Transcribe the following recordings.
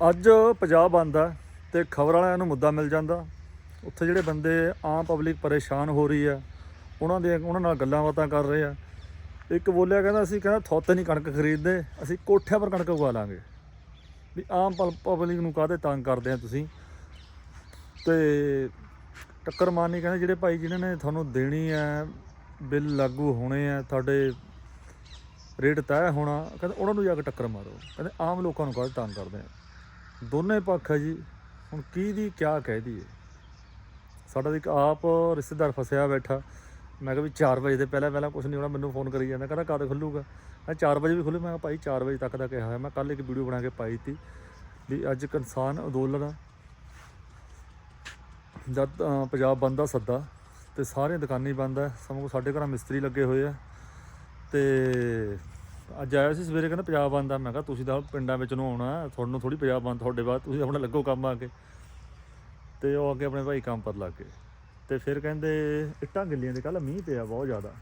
ਅੱਜ ਪੰਜਾਬ ਆਂਦਾ ਤੇ ਖਬਰ ਵਾਲਿਆਂ ਨੂੰ ਮੁੱਦਾ ਮਿਲ ਜਾਂਦਾ। ਉੱਥੇ ਜਿਹੜੇ ਬੰਦੇ ਆਮ ਪਬਲਿਕ ਪਰੇਸ਼ਾਨ ਹੋ ਰਹੀ ਆ, ਉਹਨਾਂ ਦੇ ਉਹਨਾਂ ਨਾਲ ਗੱਲਾਂ ਬਾਤਾਂ ਕਰ ਰਹੇ ਆ। ਇੱਕ ਬੋਲਿਆ ਕਹਿੰਦਾ ਅਸੀਂ ਕਹਿੰਦਾ ਥੋਤੇ ਨਹੀਂ ਕਣਕ ਖਰੀਦਦੇ, ਅਸੀਂ ਕੋਠਿਆਂ ਪਰ ਕਣਕ ਉਗਾ ਲਾਂਗੇ। ਵੀ ਆਮ ਪਬਲਿਕ ਨੂੰ ਕਾਹਦੇ ਤੰਗ ਕਰਦੇ ਆ ਤੁਸੀਂ? ਤੇ ਟੱਕਰ ਮਾਰਨੀ ਕਹਿੰਦੇ ਜਿਹੜੇ ਭਾਈ ਜਿਨ੍ਹਾਂ ਨੇ ਤੁਹਾਨੂੰ ਦੇਣੀ ਹੈ ਬਿੱਲ ਲਾਗੂ ਹੋਣੇ ਆ, ਤੁਹਾਡੇ ਰੇਟ ਤੈਅ ਹੋਣਾ, ਕਹਿੰਦੇ ਉਹਨਾਂ ਨੂੰ ਜਾ ਕੇ ਟੱਕਰ ਮਾਰੋ। ਕਹਿੰਦੇ ਆਮ ਲੋਕਾਂ ਨੂੰ ਕਾਹਦੇ ਤੰਗ ਕਰਦੇ ਆ? ਦੋਨੇ ਪੱਖ ਹੈ ਜੀ। ਹੁਣ ਕੀ ਦੀ ਕਿਆ ਕਹਿ ਦਈਏ। ਸਾਡਾ ਇੱਕ ਆਪ ਰਿਸ਼ਤੇਦਾਰ ਫਸਿਆ ਬੈਠਾ। ਮੈਂ ਕਿਹਾ ਵੀ 4 ਵਜੇ ਦੇ ਪਹਿਲਾਂ ਪਹਿਲਾਂ ਕੁਝ ਨਹੀਂ ਹੋਣਾ, ਮੈਨੂੰ ਫੋਨ ਕਰੀ ਜਾਂਦਾ। ਕਹਿੰਦਾ ਕਦ ਖੁੱਲੂਗਾ? ਮੈਂ 4 ਵਜੇ ਵੀ ਖੁੱਲੂ ਮੈਂ ਕਿਹਾ ਭਾਈ 4 ਵਜੇ ਤੱਕ ਦਾ ਕਿਹਾ ਹੋਇਆ। ਮੈਂ ਕੱਲ ਇੱਕ ਵੀਡੀਓ ਬਣਾ ਕੇ ਪਾਈ ਤੀ ਵੀ ਅੱਜ ਕਿਸਾਨ ਅੰਦੋਲਨ ਆ। ਜਦ ਪੰਜਾਬ ਬੰਦਾ ਦਾ ਸੱਦਾ ਤੇ ਸਾਰੇ ਦੁਕਾਨੀ ਬੰਦ ਆ। ਸਮਾਂ ਸਾਡੇ ਘਰਾਂ ਮਿਸਤਰੀ ਲੱਗੇ ਹੋਏ ਆ। ਤੇ ਅੱਜ ਆਇਆ ਸੀ ਸਵੇਰੇ ਕਹਿੰਦਾ ਪੰਜਾਬ ਬੰਦ ਮੈਂ ਕਿਹਾ ਤੁਸੀਂ ਤਾਂ ਪਿੰਡਾਂ ਵਿੱਚ ਨੂੰ ਆਉਣਾ, ਤੁਹਾਨੂੰ ਥੋੜੀ ਪੰਜਾਬ ਬੰਦ ਤੁਹਾਡੇ ਬਾਅਦ, ਤੁਸੀਂ ਆਪਣਾ ਲੱਗੋ ਕੰਮ ਆ ਕੇ। ਤੇ ਉਹ ਅੱਗੇ ਆਪਣੇ ਭਾਈ ਕੰਮ ਪਰ ਲੱਗ ਗਏ। ਤੇ ਫਿਰ ਕਹਿੰਦੇ ਇੱਟਾਂ ਗਿੱਲੀਆਂ ਦੇ ਕੱਲ ਮੀਂਹ ਪਿਆ ਬਹੁਤ ਜ਼ਿਆਦਾ।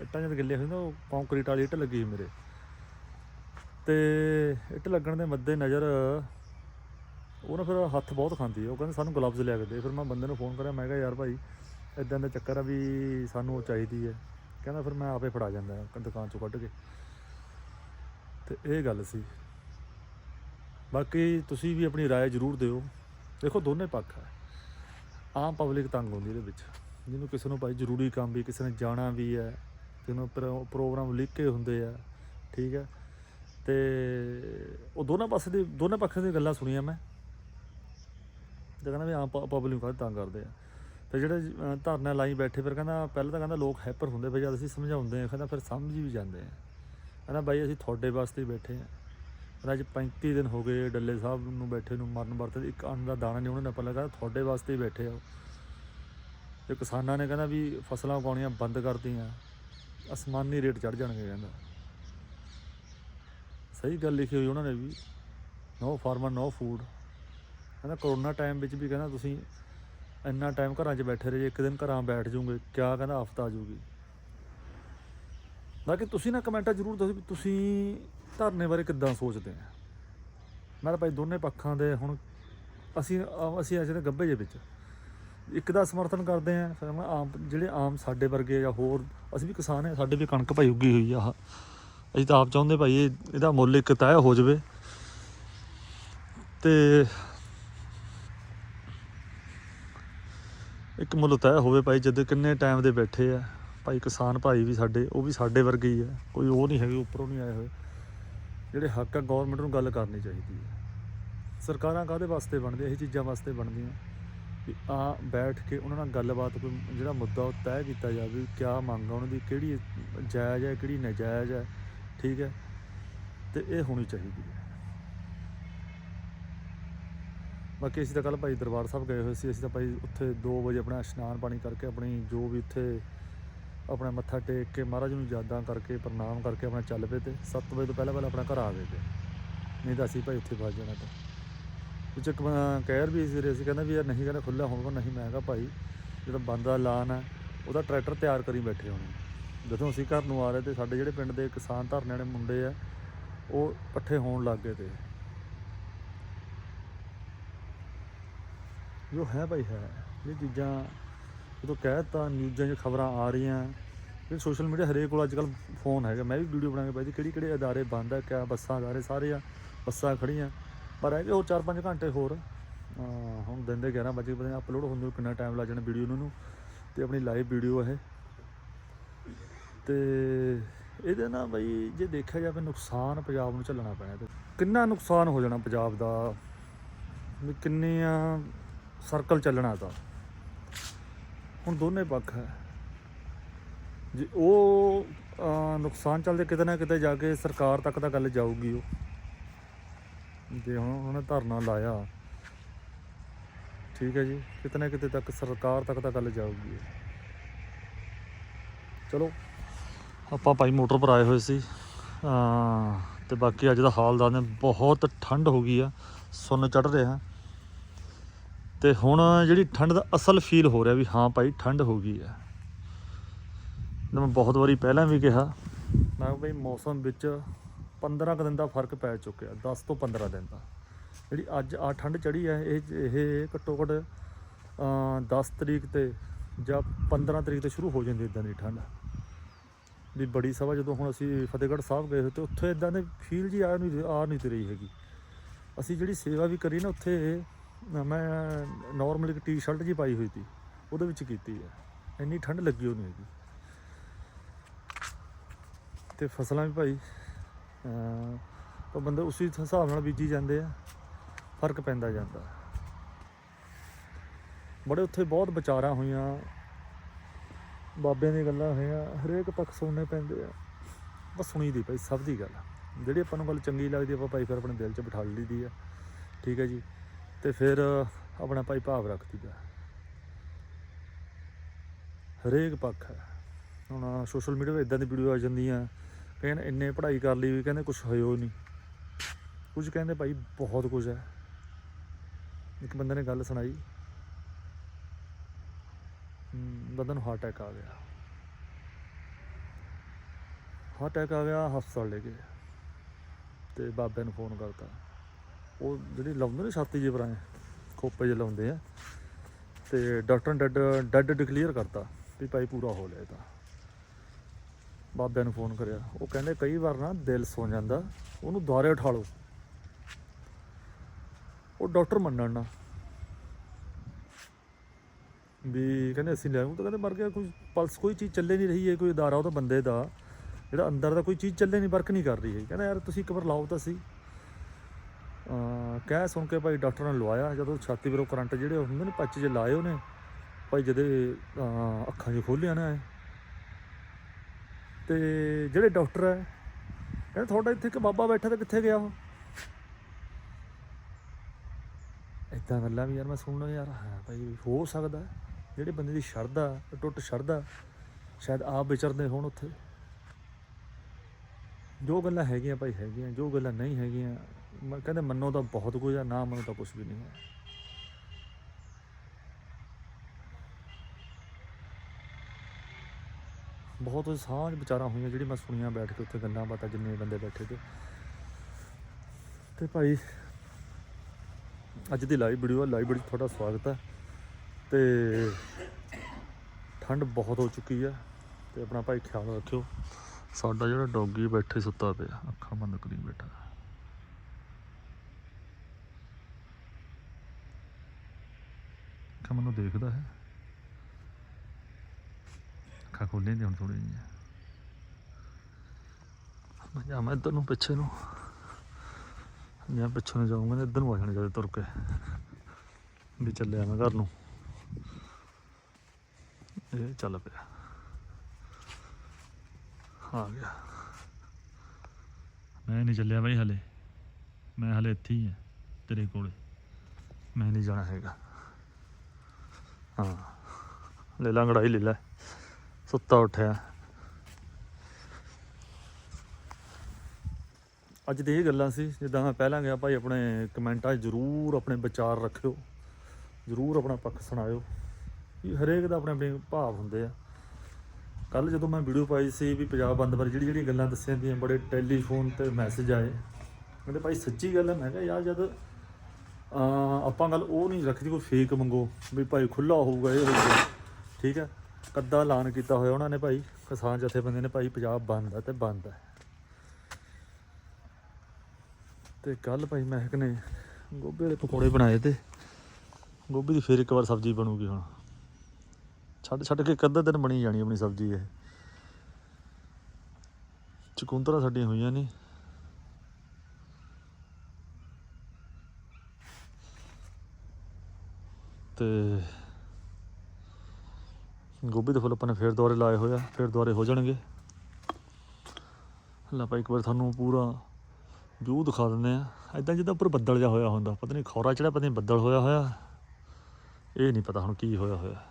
ਇੱਟਾਂ ਜਦ ਗਿੱਲੀਆਂ ਹੋਈਆਂ ਉਹ ਕੰਕਰੀਟ ਵਾਲੀ ਇੱਟ ਲੱਗੀ ਸੀ ਮੇਰੇ। ਤੇ ਇੱਟ ਲੱਗਣ ਦੇ ਮੱਦੇ ਨਜ਼ਰ ਉਹ ਨਾ ਫਿਰ ਹੱਥ ਬਹੁਤ ਖਾਂਦੀ ਹੈ ਉਹ ਕਹਿੰਦੇ ਸਾਨੂੰ ਗਲਵਜ਼ ਲਿਆ ਕੇ ਦੇ। ਫਿਰ ਮੈਂ ਬੰਦੇ ਨੂੰ ਫੋਨ ਕਰਿਆ, ਮੈਂ ਕਿਹਾ, ਯਾਰ ਭਾਈ ਇਦਾਂ ਦਾ ਚੱਕਰ ਆ ਵੀ ਸਾਨੂੰ ਉਹ ਚਾਹੀਦੀ ਹੈ ਕਹਿੰਦਾ ਫਿਰ ਮੈਂ ਆਪੇ ਫੜਾ ਜਾਂਦਾ ਦੁਕਾਨ ਚੋਂ ਕੱਢ ਕੇ। ਤੇ ਇਹ ਗੱਲ ਸੀ ਬਾਕੀ ਤੁਸੀਂ ਵੀ ਆਪਣੀ رائے ਜ਼ਰੂਰ ਦਿਓ ਦੇਖੋ ਦੋਨੇ ਪੱਖ ਹੈ ਆਮ ਪਬਲਿਕ ਤੰਗ ਹੁੰਦੀ ਇਹਦੇ ਵਿੱਚ ਜਿਹਨੂੰ ਕਿਸੇ ਨੂੰ ਭਾਈ ਜ਼ਰੂਰੀ ਕੰਮ ਵੀ ਕਿਸੇ ਨੇ ਜਾਣਾ ਵੀ ਹੈ ਕਿਸੇ ਨੂੰ ਪ੍ਰੋ- ਪ੍ਰੋਗਰਾਮ ਲਿਖੇ ਹੁੰਦੇ ਆ ਠੀਕ ਹੈ ਤੇ ਉਹ ਦੋਨਾਂ ਪਾਸੇ ਦੀ ਦੋਨੇ ਪੱਖਾਂ ਦੀਆਂ ਗੱਲਾਂ ਸੁਣੀਆਂ ਮੈਂ ਤੇ ਕਹਿੰਦਾ ਵੀ ਆਮ ਪਬਲਿਕ ਨੂੰ ਕਾਹਦੇ ਤੰਗ ਕਰਦੇ ਆ ਤੇ ਜਿਹੜੇ ਅਹ, ਧਰਨਾ ਲਾਈ ਬੈਠੇ ਫਿਰ ਕਹਿੰਦਾ ਪਹਿਲਾਂ ਤਾਂ ਕਹਿੰਦਾ ਲੋਕ ਹੈਪਰ ਹੁੰਦੇ ਫਿਰ ਜਦ ਅਸੀਂ ਸਮਝਾਉਂਦੇ ਆ ਕਹਿੰਦਾ ਫਿਰ ਸਮਝ ਵੀ ਜਾਂਦੇ ਆ ਕਹਿੰਦਾ ਬਾਈ ਅਸੀਂ ਤੁਹਾਡੇ ਵਾਸਤੇ ਬੈਠੇ ਆ ਕਹਿੰਦਾ ਅੱਜ 35 ਦਿਨ ਹੋ ਗਏ ਡੱਲੇ ਸਾਹਿਬ ਨੂੰ ਬੈਠੇ ਨੂੰ ਮਰਨ ਵਰਤੇ ਇੱਕ ਅੰਨ ਦਾ ਦਾਣਾ ਨਹੀਂ ਉਹਨਾਂ ਨੇ ਪਤਾ ਕਹਿੰਦਾ ਤੁਹਾਡੇ ਵਾਸਤੇ ਹੀ ਬੈਠੇ ਆ ਉਹ। ਤੇ ਕਿਸਾਨਾਂ ਨੇ ਕਹਿੰਦਾ ਵੀ ਫਸਲਾਂ ਉਗਾਉਣੀਆਂ ਬੰਦ ਕਰਤੀਆਂ। ਅਸਮਾਨੀ ਰੇਟ ਚੜ ਜਾਣਗੇ ਕਹਿੰਦਾ। ਸਹੀ ਗੱਲ ਲਿਖੀ ਹੋਈ ਉਹਨਾਂ ਨੇ ਵੀ। No farmer, no food. ਕਹਿੰਦਾ ਕਰੋਨਾ ਟਾਈਮ ਵਿੱਚ ਵੀ ਕਹਿੰਦਾ ਤੁਸੀਂ ਇੰਨਾ ਟਾਈਮ ਘਰਾਂ 'ਚ ਬੈਠੇ ਰਹੇ ਜੇ ਇੱਕ ਦਿਨ ਘਰਾਂ ਬੈਠ ਜਾਓਗੇ। ਕਿਆ ਕਹਿੰਦਾ ਆਫਤ ਆ ਜਾਊਗੀ। ਬਾਕੀ ਤੁਸੀਂ ਨਾ ਕਮੈਂਟਾਂ ਜ਼ਰੂਰ ਦੱਸੋ ਵੀ ਤੁਸੀਂ ਧਰਨੇ ਬਾਰੇ ਕਿੱਦਾਂ ਸੋਚਦੇ ਆ। ਮੈਂ ਤਾਂ ਭਾਈ ਦੋਨੇ ਪੱਖਾਂ ਦੇ ਹੁਣ ਅਸੀਂ ਅਸੀਂ ਅਜੇ ਤਾਂ ਗੱਭੇ ਜੇ ਵਿੱਚ। ਇੱਕ ਦਾ ਸਮਰਥਨ ਕਰਦੇ ਆ, ਫਿਰ ਮੈਂ ਆਮ, ਜਿਹੜੇ ਆਮ ਸਾਡੇ ਵਰਗੇ ਜਾਂ ਹੋਰ, ਅਸੀਂ ਵੀ ਕਿਸਾਨ ਆ, ਸਾਡੇ ਵੀ ਕਣਕ ਭਾਈ ਉੱਗੀ ਹੋਈ ਆ ਆਹ। ਅਸੀਂ ਤਾਂ ਆਪ ਚਾਹੁੰਦੇ ਭਾਈ ਇਹ, ਇਹਦਾ ਮੁੱਲ ਇੱਕ ਤੈਅ ਹੋ ਜਾਵੇ। ਤੇ ਇੱਕ ਮੁੱਲ ਤੈਅ ਹੋਵੇ ਭਾਈ ਜਦ ਕਿੰਨੇ ਟਾਈਮ ਦੇ ਬੈਠੇ ਆ। ਭਾਈ ਕਿਸਾਨ ਭਾਈ ਵੀ ਸਾਡੇ, ਉਹ ਵੀ ਸਾਡੇ ਵਰਗੇ ਹੀ ਆ। ਕੋਈ ਉਹ ਨਹੀਂ ਹੈਗੇ, ਉੱਪਰੋਂ ਨਹੀਂ ਆਏ ਹੋਏ। ਜਿਹੜੇ ਹੱਕ ਆ ਗਵਰਨਮੈਂਟ ਨੂੰ ਗੱਲ ਕਰਨੀ ਚਾਹੀਦੀ ਹੈ ਸਰਕਾਰਾਂ ਕਾਹਦੇ ਵਾਸਤੇ ਬਣਦੀਆਂ ਇਹ ਚੀਜ਼ਾਂ ਵਾਸਤੇ ਬਣਦੀਆਂ। ਵੀ ਆ ਬੈਠ ਕੇ ਉਹਨਾਂ ਨਾਲ ਗੱਲਬਾਤ ਕੋਈ, ਜਿਹੜਾ ਮੁੱਦਾ ਉਹ ਤੈਅ ਕੀਤਾ ਜਾਵੇ, ਵੀ ਕਿਆ ਮੰਗ ਆ ਉਹਨਾਂ ਦੀ, ਕਿਹੜੀ ਜਾਇਜ਼ ਹੈ ਕਿਹੜੀ ਨਾਜਾਇਜ਼ ਹੈ ਠੀਕ ਹੈ ਤੇ ਇਹ ਹੋਣੀ ਚਾਹੀਦੀ ਹੈ ਬਾਕੀ ਅਸੀਂ ਤਾਂ ਕੱਲ ਭਾਈ ਦਰਬਾਰ ਸਾਹਿਬ ਗਏ ਹੋਏ ਸੀ। ਅਸੀਂ ਤਾਂ ਭਾਈ ਉੱਥੇ 2 ਵਜੇ ਆਪਣਾ ਇਸ਼ਨਾਨ ਪਾਣੀ ਕਰਕੇ ਆਪਣੀ ਜੋ ਵੀ ਉੱਥੇ ਆਪਣਾ ਮੱਥਾ ਟੇਕ ਕੇ ਮਹਾਰਾਜ ਨੂੰ ਯਾਦਾਂ ਕਰਕੇ, ਪ੍ਰਣਾਮ ਕਰਕੇ ਆਪਣਾ ਚੱਲ ਪਏ ਤੇ 7 ਵਜੇ ਤੋਂ ਪਹਿਲਾਂ ਪਹਿਲਾਂ ਆਪਣਾ ਘਰ ਆ ਗਏ ਤੇ। ਨਹੀਂ ਤਾਂ ਅਸੀਂ ਭਾਈ ਉੱਥੇ ਫਸ ਜਾਣਾ ਤਾਂ। ਵਿੱਚ ਇੱਕ ਕਹਿਰ ਵੀ ਸੀ ਅਸੀਂ ਕਹਿੰਦਾ ਵੀ ਯਾਰ ਨਹੀਂ ਕਹਿੰਦਾ ਖੁੱਲਾ ਹੋਊਗਾ, ਨਹੀਂ ਮੈਂ ਕਿਹਾ ਭਾਈ ਜਿਹੜਾ ਬੰਦ ਦਾ ਐਲਾਨ ਹੈ, ਉਹਦਾ ਟਰੈਕਟਰ ਤਿਆਰ ਕਰੀ ਬੈਠੇ ਹੋਣੇ। ਜਦੋਂ ਅਸੀਂ ਘਰ ਨੂੰ ਆ ਰਹੇ ਤੇ ਸਾਡੇ ਜਿਹੜੇ ਪਿੰਡ ਦੇ ਕਿਸਾਨ ਧਰਨੇ ਵਾਲੇ ਮੁੰਡੇ ਆ, ਉਹ ਇਕੱਠੇ ਹੋਣ ਲੱਗ ਗਏ ਤੇ। ਜੋ ਹੈ ਭਾਈ, ਹੈ। ਇਹ ਚੀਜ਼ਾਂ ਜਦੋਂ ਕਹਿਤਾ ਨਿਊਜ਼ਾਂ 'ਚ ਖਬਰਾਂ ਆ ਰਹੀਆਂ, ਇਹ ਸੋਸ਼ਲ ਮੀਡੀਆ ਹਰੇਕ ਕੋਲ ਅੱਜਕੱਲ ਫੋਨ ਹੈਗਾ। ਮੈਂ ਵੀ ਵੀਡੀਓ ਬਣਾ ਕੇ ਪਾਈ ਸੀ ਕਿਹੜੀ ਕਿਹੜੇ ਅਦਾਰੇ ਬੰਦ ਆ, ਕਿਆ ਬੱਸਾਂ ਅਦਾਰੇ ਸਾਰੇ ਆ, ਬੱਸਾਂ ਖੜੀਆਂ ਪਰ ਹੈਗੇ ਉਹ 4-5 ਘੰਟੇ ਹੋਰ। ਹੁਣ ਦਿਨ ਦੇ 11 ਵਜੇ ਪਤਾ ਅਪਲੋਡ ਹੁੰਦੇ ਨੂੰ ਕਿੰਨਾ ਟਾਈਮ ਲੱਗ ਜਾਣਾ ਵੀਡੀਓ ਨੂੰ ਤੇ ਆਪਣੀ ਲਾਈਵ ਵੀਡੀਓ ਇਹ। ਤੇ ਇਹਦੇ ਨਾਲ ਬਈ, ਜੇ ਦੇਖਿਆ ਜਾਵੇ ਨੁਕਸਾਨ ਪੰਜਾਬ ਨੂੰ ਝੱਲਣਾ ਪੈਣਾ ਤੇ। ਕਿੰਨਾ ਨੁਕਸਾਨ ਹੋ ਜਾਣਾ ਪੰਜਾਬ ਦਾ? ਵੀ ਕਿੰਨੀਆਂ ਸਰਕਲ ਚੱਲਣਾ ਤਾਂ। ਹੁਣ ਦੋਨੇ ਪੱਖ ਹੈ। ਜੇ ਉਹ ਨੁਕਸਾਨ ਚੱਲਦੇ ਕਿਤੇ ਨਾ ਕਿਤੇ ਜਾ ਕੇ ਸਰਕਾਰ ਤੱਕ ਤਾਂ ਗੱਲ ਜਾਊਗੀ ਉਹ। ਜੇ ਹੁਣ ਉਹਨੇ ਧਰਨਾ ਲਾਇਆ, ਠੀਕ ਹੈ ਜੀ, ਕਿਤੇ ਨਾ ਕਿਤੇ ਤੱਕ ਸਰਕਾਰ ਤੱਕ ਤਾਂ ਗੱਲ ਜਾਊਗੀ ਚਲੋ, ਆਪਾਂ ਭਾਈ ਮੋਟਰ ਪਰ ਆਏ ਹੋਏ ਸੀ ਅਮ ਤੇ ਬਾਕੀ ਅੱਜ ਦਾ ਹਾਲ ਦਾ ਬਹੁਤ ਠੰਡ ਹੋ ਗਈ ਆ, ਸੁੰਨ ਚੜ ਰਿਹਾ। ਤੇ ਹੁਣ ਜਿਹੜੀ ਠੰਡ ਦਾ ਅਸਲ ਫੀਲ ਹੋ ਰਿਹਾ ਵੀ ਹਾਂ ਭਾਈ ਠੰਡ ਹੋ ਗਈ ਹੈ। ਮੈਂ ਬਹੁਤ ਵਾਰੀ ਪਹਿਲਾਂ ਵੀ ਕਿਹਾ ਮੈਂ ਬਈ ਮੌਸਮ ਵਿੱਚ 15 ਕੁ ਦਿਨ ਦਾ ਫ਼ਰਕ ਪੈ ਚੁੱਕਿਆ 10 ਤੋਂ 15 ਦਿਨ ਦਾ। ਜਿਹੜੀ ਅੱਜ ਆ ਠੰਡ ਚੜੀ ਹੈ ਇਹ ਇਹ ਘੱਟੋ ਘੱਟ ਅ, 10 ਤਰੀਕ ਤੇ ਜਾਂ 15 ਤਰੀਕ ਤੇ ਸ਼ੁਰੂ ਹੋ ਜਾਂਦੀ ਇਦਾਂ ਦੀ ਠੰਡ। ਵੀ ਬੜੀ ਸਭਾ ਜਦੋਂ ਹੁਣ ਅਸੀਂ ਫਤਿਹਗੜ੍ਹ ਸਾਹਿਬ ਗਏ ਤੇ ਉੱਥੇ ਇਦਾਂ ਦੇ ਫੀਲ ਜੀ ਆ ਨਹੀਂ ਆ ਨਹੀਂ ਤੇ ਰਹੀ ਹੈਗੀ। ਅਸੀਂ ਜਿਹੜੀ ਸੇਵਾ ਵੀ ਕਰੀ ਨਾ ਉੱਥੇ ਮੈਂ ਨਾਰਮਲ ਇੱਕ ਟੀ-ਸ਼ਰਟ ਜੀ ਪਾਈ ਹੋਈ ਸੀ ਉਹਦੇ ਵਿੱਚ ਕੀਤੀ ਹੈ। ਇੰਨੀ ਠੰਡ ਲੱਗੀ ਉਹ ਨਹੀਂ ਹੈਗੀ। ਤੇ ਫਸਲਾਂ ਵੀ ਭਾਈ ਅ, ਉਹ ਬੰਦੇ ਉਸੇ ਹਿਸਾਬ ਨਾਲ ਬੀਜੀ ਜਾਂਦੇ ਆ ਫ਼ਰਕ ਪੈਂਦਾ ਜਾਂਦਾ। ਬੜੇ ਉੱਥੇ ਬਹੁਤ ਵਿਚਾਰਾਂ ਹੋਈਆਂ ਬਾਬਿਆਂ ਦੀਆਂ ਗੱਲਾਂ ਹੋਈਆਂ ਹਰੇਕ ਪੱਖ ਸੁਣਨੇ ਪੈਂਦੇ ਆ। ਬਸ ਸੁਣੀ ਦੀ ਭਾਈ ਸਭ ਦੀ ਗੱਲ। ਜਿਹੜੀ ਆਪਾਂ ਨੂੰ ਗੱਲ ਚੰਗੀ ਲੱਗਦੀ ਆਪਾਂ ਭਾਈ ਫਿਰ ਆਪਣੇ ਦਿਲ 'ਚ ਬਿਠਾ ਲਈਦੀ ਆ। ਠੀਕ ਹੈ ਜੀ। ਤੇ ਫਿਰ ਆਪਣਾ ਭਾਈ ਭਾਵ ਰੱਖਦੀ ਦਾ। ਹਰੇਕ ਪੱਖ ਹੈ। ਹੁਣ ਸੋਸ਼ਲ ਮੀਡੀਆ 'ਤੇ ਇਦਾਂ ਦੀ ਵੀਡੀਓ ਆ ਜਾਂਦੀਆਂ ਕਹਿੰਦੇ ਇੰਨੇ ਪੜ੍ਹਾਈ ਕਰ ਲਈ ਵੀ ਕਹਿੰਦੇ ਕੁਝ ਹੋਇਓ ਨਹੀਂ। ਕੁਝ ਕਹਿੰਦੇ ਭਾਈ ਬਹੁਤ ਕੁਝ ਹੈ। ਇੱਕ ਬੰਦੇ ਨੇ ਗੱਲ ਸੁਣਾਈ। ਹਮ, ਬੰਦੇ ਨੂੰ ਹਾਰਟ ਅਟੈਕ ਆ ਗਿਆ। ਹਾਰਟ ਅਟੈਕ ਆ ਗਿਆ ਹਸਪਤਾਲ ਲੈ ਗਏ। ਤੇ ਬਾਬੇ ਨੂੰ ਫੋਨ ਕਰਤਾ। ਉਹ ਜਿਹੜੀ ਲਾਉਂਦੇ ਨੇ ਛਾਤੀ ਜੇ ਪਰਾਂ ਖੋਪੇ ਜੇ ਲਾਉਂਦੇ ਆ। ਤੇ ਡਾਕਟਰ ਨੇ ਡੈਡ ਡੈਡ ਡਿਕਲੇਅਰ ਕਰਤਾ ਵੀ ਭਾਈ ਪੂਰਾ ਹੋ ਲਿਆ ਤਾਂ। ਬਾਬਿਆਂ ਨੂੰ ਫੋਨ ਕਰਿਆ। ਉਹ ਕਹਿੰਦੇ ਕਈ ਵਾਰ ਨਾ ਦਿਲ ਸੌ ਜਾਂਦਾ, ਉਹਨੂੰ ਦੁਆਰੇ ਉਠਾ ਲਓ। ਉਹ ਡਾਕਟਰ ਮੰਨਣ ਨਾ। ਵੀ ਕਹਿੰਦੇ ਅਸੀਂ ਲੈ ਆਊਂ ਤਾਂ ਕਹਿੰਦੇ ਮਰ ਗਿਆ, ਕੋਈ ਪਲਸ ਕੋਈ ਚੀਜ਼ ਚੱਲੇ ਨਹੀਂ ਰਹੀ ਹੈ, ਕੋਈ ਅਦਾਰਾ ਉਹ ਤਾਂ ਬੰਦੇ ਦਾ। ਜਿਹੜਾ ਅੰਦਰ ਦਾ ਕੋਈ ਚੀਜ਼ ਚੱਲੇ ਨਹੀਂ, ਵਰਕ ਨਹੀਂ ਕਰ ਰਹੀ ਹੈ ਕਹਿੰਦਾ ਯਾਰ ਤੁਸੀਂ ਇੱਕ ਵਾਰ ਲਾਓ ਤਾਂ ਸੀ ਕਹਿ ਸੁਣ ਕੇ ਭਾਈ ਡਾਕਟਰ ਨੇ ਲਵਾਇਆ, ਜਦੋਂ ਛਾਤੀ ਵੀਰੋਂ ਕਰੰਟ ਜਿਹੜੇ ਹੁੰਦੇ ਨੇ ਪੱਚ ਜੇ ਲਾਏ ਉਹਨੇ, ਭਾਈ ਜਦੇ ਅੱਖਾਂ 'ਚ ਖੋਲਿਆ ਨਾ ਇਹ। ਤੇ ਜਿਹੜੇ ਡਾਕਟਰ ਹੈ, ਕਹਿੰਦੇ ਤੁਹਾਡਾ ਇੱਥੇ ਇੱਕ ਬਾਬਾ ਬੈਠਾ ਤਾਂ ਕਿੱਥੇ ਗਿਆ ਉਹ ਇਦਾਂ ਗੱਲਾਂ ਵੀ ਯਾਰ ਮੈਂ ਸੁਣ ਸੁਣਨਾ ਯਾਰ, ਹੈ ਭਾਈ ਹੋ ਸਕਦਾ ਜਿਹੜੇ ਬੰਦੇ ਦੀ ਸ਼ਰਧਾ, ਟੁੱਟ ਸ਼ਰਧਾ, ਸ਼ਾਇਦ ਆਪ ਵਿਚਰਦੇ ਹੋਣ ਉੱਥੇ ਜੋ ਗੱਲਾਂ ਹੈਗੀਆਂ ਭਾਈ ਹੈਗੀਆਂ, ਜੋ ਗੱਲਾਂ ਨਹੀਂ ਹੈਗੀਆਂ ਮ ਕਹਿੰਦੇ ਮੰਨੋ ਤਾਂ ਬਹੁਤ ਕੁਝ ਆ, ਨਾ ਮੰਨੋ ਤਾਂ ਕੁਝ ਵੀ ਨਹੀਂ ਹੈ ਬਹੁਤ ਸਾਂਝ ਵਿਚਾਰਾਂ ਹੋਈਆਂ ਜਿਹੜੀ ਮੈਂ ਸੁਣੀਆਂ ਬੈਠ ਕੇ ਉੱਥੇ ਗੱਲਾਂ ਬਾਤਾਂ ਜਿੰਨੇ ਬੰਦੇ ਬੈਠੇ ਤੇ। ਤੇ ਭਾਈ, ਅੱਜ ਦੀ ਲਾਈਵ ਵੀਡੀਓ ਹੈ ਲਾਈਵ ਵੀਡੀਓ ਤੁਹਾਡਾ ਸਵਾਗਤ ਹੈ ਤੇ ਠੰਡ ਬਹੁਤ ਹੋ ਚੁੱਕੀ ਹੈ ਤੇ ਆਪਣਾ ਭਾਈ ਖਿਆਲ ਰੱਖਿਓ, ਸਾਡਾ ਜਿਹੜਾ ਡੌਗੀ ਬੈਠੇ ਸੁੱਤਾ ਪਿਆ, ਅੱਖਾਂ ਬੰਦ ਕਰੀ ਬੈਠਾ। ਕਿ ਮੈਨੂੰ ਦੇਖਦਾ ਹੈ। ਅੱਖਾਂ ਖੋਲ੍ਹੇ ਨੇ ਹੁਣ ਥੋੜੀ ਜਿਹੀ ਮੈਂ ਜਾਵਾਂ ਇੱਧਰ ਨੂੰ ਪਿੱਛੇ ਨੂੰ। ਜਾਂ ਪਿੱਛੇ ਨੂੰ ਜਾਊਂਗਾ ਨਾ ਇੱਧਰ ਨੂੰ ਆ ਜਾਣਾ ਜਦ ਤੁਰ ਕੇ। ਵੀ ਚੱਲਿਆ ਮੈਂ ਘਰ ਨੂੰ। ਇਹ ਚੱਲ ਪਿਆ। ਆ ਗਿਆ। ਮੈਂ ਨਹੀਂ ਚੱਲਿਆ ਬਾਈ ਹਲੇ। ਮੈਂ ਹਲੇ ਇੱਥੇ ਹੀ ਆ ਤੇਰੇ ਕੋਲੇ। ਮੈਂ ਨਹੀਂ ਜਾਣਾ ਹੈਗਾ। ਹਾਂ। ਲੈ ਲਾਂ ਗੜਾਈ ਲੈ ਲੈ। ਸੁੱਤਾ ਉੱਠਿਆ। ਅੱਜ ਦੀ ਇਹ ਗੱਲਾਂ ਸੀ, ਜਿੱਦਾਂ ਮੈਂ ਪਹਿਲਾਂ ਗਿਆ ਭਾਈ ਆਪਣੇ ਕਮੈਂਟਾਂ 'ਚ ਜ਼ਰੂਰ ਆਪਣੇ ਵਿਚਾਰ ਰੱਖਿਓ। ਜ਼ਰੂਰ ਆਪਣਾ ਪੱਖ ਸੁਣਾਇਓ। ਵੀ ਹਰੇਕ ਦਾ ਆਪਣੇ ਆਪਣੇ ਭਾਵ ਹੁੰਦੇ ਆ। ਕੱਲ ਜਦੋਂ ਮੈਂ ਵੀਡੀਓ ਪਾਈ ਸੀ ਵੀ ਪੰਜਾਬ ਬੰਦ ਬਾਰੇ, ਜਿਹੜੀ ਜਿਹੜੀ ਗੱਲਾਂ ਦੱਸੀਆਂ ਦੀਆਂ ਬੜੇ ਟੈਲੀਫੋਨ ਤੇ ਮੈਸੇਜ ਆਏ। ਕਹਿੰਦੇ ਭਾਈ ਸੱਚੀ ਗੱਲ ਹੈ ਮੈਂ ਕਿਹਾ, ਯਾਰ ਜਦ ਆਪਾਂ ਗੱਲ ਉਹ ਨਹੀਂ ਰੱਖਦੀ ਕੋਈ ਫੇਕ ਮੰਗੋ ਵੀ ਭਾਈ ਖੁੱਲਾ ਹੋਊਗਾ ਇਹ ਹੋਊਗਾ। ਠੀਕ ਹੈ? ਕੱਦਾ ਐਲਾਨ ਕੀਤਾ ਹੋਇਆ ਉਹਨਾਂ ਨੇ ਭਾਈ, ਕਿਸਾਨ ਜਥੇਬੰਦੀ ਨੇ ਭਾਈ, ਪੰਜਾਬ ਬੰਦ ਹੈ ਤੇ ਬੰਦ ਹੈ। ਤੇ ਕੱਲ ਭਾਈ ਮਹਿਕ ਨੇ ਗੋਭੀ ਦੇ ਪਕੌੜੇ ਬਣਾਏ ਤੇ ਗੋਭੀ ਦੀ ਫੇਰ ਇੱਕ ਵਾਰ ਸਬਜ਼ੀ ਬਣੂਗੀ ਹੁਣ। ਛੱਡ ਛੱਡ ਕੇ ਇੱਕ ਦਿਨ ਬਣੀ ਜਾਣੀ ਆਪਣੀ ਸਬਜ਼ੀ ਇਹ। ਚਕੁੰਤਰਾ ਸਾਡੀਆਂ ਹੋਈਆਂ ਨੇ। ਤੇ ਗੋਭੀ ਦੇ ਫੁੱਲ ਆਪਾਂ ਨੇ ਫੇਰ ਦੁਬਾਰੇ ਲਾਏ ਹੋਇਆ ਫੇਰ ਦੁਆਰੇ ਹੋ ਜਾਣਗੇ। ਲਾ ਭਾਈ ਇੱਕ ਵਾਰ ਤੁਹਾਨੂੰ ਪੂਰਾ ਵਿਊ ਦਿਖਾ ਦਿੰਦੇ ਆ। ਐਦਾਂ ਜਿੱਦਾਂ ਉੱਪਰ ਬੱਦਲ ਜਿਹਾ ਹੋਇਆ ਹੁੰਦਾ, ਪਤਾ ਨਹੀਂ ਖੌਰਾ ਚੜਾ ਪਤਾ ਨਹੀਂ ਬੱਦਲ ਹੋਇਆ ਹੋਇਆ। ਇਹ ਨਹੀਂ ਪਤਾ ਹੁਣ ਕੀ ਹੋਇਆ ਹੋਇਆ।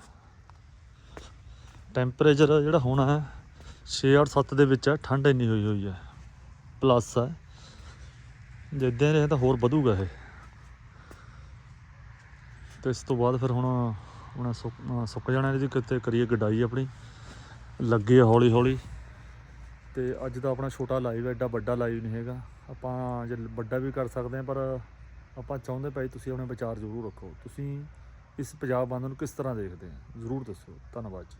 ਟੈਂਪਰੇਚਰ ਜਿਹੜਾ ਹੋਣਾ ਹੈ 6 8 7 ਦੇ ਵਿੱਚ ਹੈ, ਠੰਡ ਇੰਨੀ ਹੋਈ ਹੋਈ ਹੈ। ਪਲੱਸ ਹੈ। ਜਿੱਦਾਂ ਇੱਦਾਂ ਰਹੇ ਤਾਂ ਹੋਰ ਵਧੂਗਾ ਇਹ। ਤੇ ਇਸ ਤੋਂ ਬਾਅਦ ਫਿਰ ਹੁਣ ਆਪਣਾ ਸੁੱਕ ਸੁੱਕ ਜਾਣਾ ਇਹਦੀ ਕਿਤੇ ਕਰੀਏ ਗਡਾਈ ਆਪਣੀ। ਲੱਗੇ ਆ ਹੌਲੀ ਹੌਲੀ। ਤੇ ਅੱਜ ਦਾ ਆਪਣਾ ਛੋਟਾ ਲਾਈਵ ਐਡਾ ਵੱਡਾ ਲਾਈਵ ਨਹੀਂ ਹੈਗਾ। ਆਪਾਂ ਜੇ ਵੱਡਾ ਵੀ ਕਰ ਸਕਦੇ ਹਾਂ ਪਰ ਆਪਾਂ ਚਾਹੁੰਦੇ ਭਾਈ ਤੁਸੀਂ ਆਪਣੇ ਵਿਚਾਰ ਜ਼ਰੂਰ ਰੱਖੋ। ਤੁਸੀਂ ਇਸ ਪੰਜਾਬ ਬੰਦ ਨੂੰ ਕਿਸ ਤਰ੍ਹਾਂ ਦੇਖਦੇ ਹੋ ਜ਼ਰੂਰ ਦੱਸਿਓ। ਧੰਨਵਾਦ ਜੀ।